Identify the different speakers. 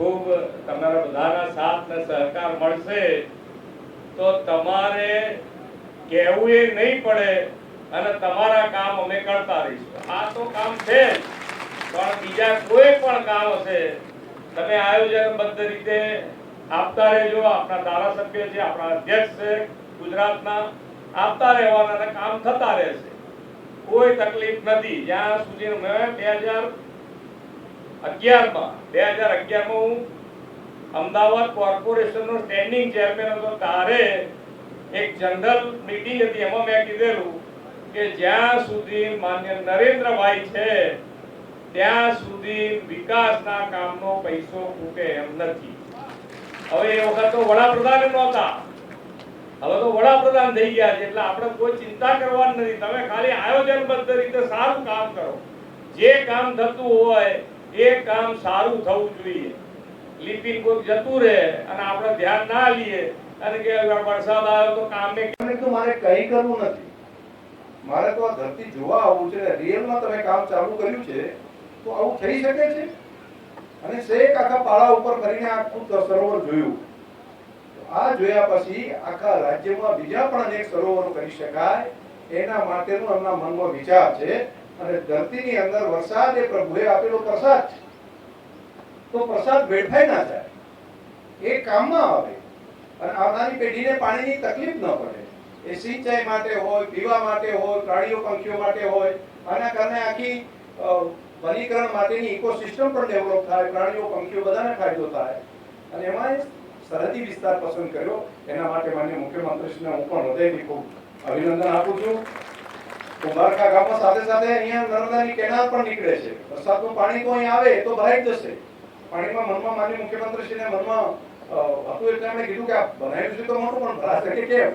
Speaker 1: ખૂબ તમારા બધાના સાથ ને સહકાર મળશે, તો તમારે કહેવું એ નહીં પડે અને તમારા કામ અમે કરતા રહીશું. આ તો કામ છે. પણ બીજા કોઈ પણ કામ હશે, તમે આયોજનબદ્ધ રીતે આપતા રહેજો. આપણા ધારાસભ્ય છે, આપણા અધ્યક્ષ છે, ગુજરાતના આપતા રહેવાના કામ થતા રહેશે. કોઈ તકલીફ નથી. જ્યાં સુધી મેં બે હજાર અગિયારમાં, બે હજાર સ્ટેન્ડિંગ ચેરમેન હતો. ત્યારે એક જનરલ મીટિંગ હતી. એમાં મેં કીધેલું કે જ્યાં સુધી માન્ય નરેન્દ્રભાઈ છે, ત્યાં સુધી વિકાસના કામનો પૈસો ખૂટે એમ નથી. હવે એ વખત તો વડાપ્રધાન નહોતા. હવે તો વડાપ્રધાન થઈ ગયા છે. એટલે આપણે કોઈ ચિંતા કરવાની નથી. તમે ખાલી આયોજનબદ્ધ રીતે સારું કામ કરો. જે કામ થતું હોય એ કામ સારું થવું જોઈએ. લિપિન કોઈ જતું રહે અને આપણે ધ્યાન ના લઈએ અને કે વરસાદ આવ્યો તો કામ ને
Speaker 2: તો મારે કંઈ કરવું નથી. મારે તો આ ધરતી જોવા આવવું છે રિયલમાં તમે કામ ચાલુ કર્યું છે, તો આવું થઈ શકે છે? અને શેખ આખા પાળા ઉપર કરીને આખું સરોવર જોયું. આ જોયા પછી આખા રાજ્યમાં બીજા પણ અનેક સરોવરો કરી શકાય, એના માટેનો એમના મનમાં વિચાર છે. અને ધરતીની અંદર વરસાદ એ પ્રભુએ આપેલો પ્રસાદ છે. તો પ્રસાદ વેડફાઈ ના જાય. એ કામમાં આવે. અને આવનારી પેઢીને પાણીની તકલીફ ન પડે. એ સિંચાઈ માટે હોય, પીવા માટે હોય, પ્રાણીઓ, પંખીઓ માટે હોય, આના કારણે આખી વનીકરણ માટેની ઇકોસિસ્ટમ પણ ડેવલપ થાય, પ્રાણીઓ, પંખીઓ બધાને ફાયદો થાય. અને એમાં સરહદી વિસ્તાર પસંદ કર્યો. એના માટે માન્ય મુખ્યમંત્રીશ્રીને હું પણ હૃદયથી ખૂબ અભિનંદન આપું છું. કુંભારકા ગામમાં સાથે સાથે અહીંયા નર્મદાની કેનાલ પણ નીકળે છે. વરસાદનું પાણી અહીં આવે તો ભરાઈ જશે. પાણીમાં મનમાં માન્ય મુખ્યમંત્રીશ્રીને મનમાં હતું એટલે એમણે કીધું કે આ બનાવ્યું છે તો મોટું, પણ ભરાશે કે કેમ?